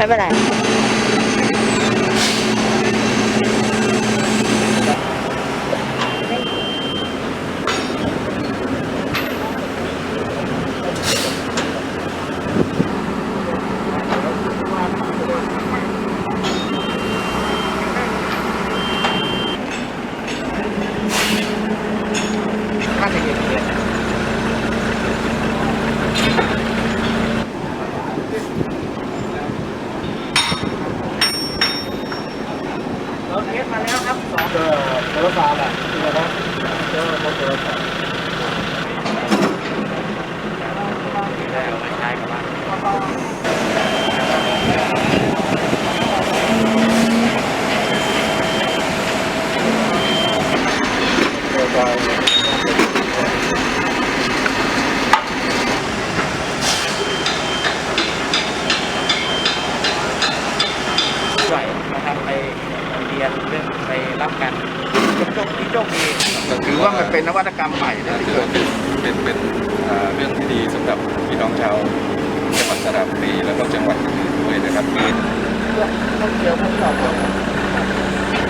ไม่เป็นไร น่าจะเย็นเลยเราเทสมาแล้วครับสอง เจอโท รศัพท์แหละคือนะเจอโทรศัพท์ได้เอาไว้ใช้กับบ้านโทรศัพท์ช่วยนะครับไปเรียนเรื่องไปรับการ โชคดีโชคดีถือว่ามันเป็นนวัตกรรมใหม่นะที่ถือเกิว่าดเป็ขึ้นนเป็นเป็นอ่าเรื่องที่ดีสำหรับพี่น้องชาวจังหวัดสระบุรีแล้วก็จังหวัดอื่นๆด้วยนะครับที่ต้องเกี่ยวกับสอบเราเราเรา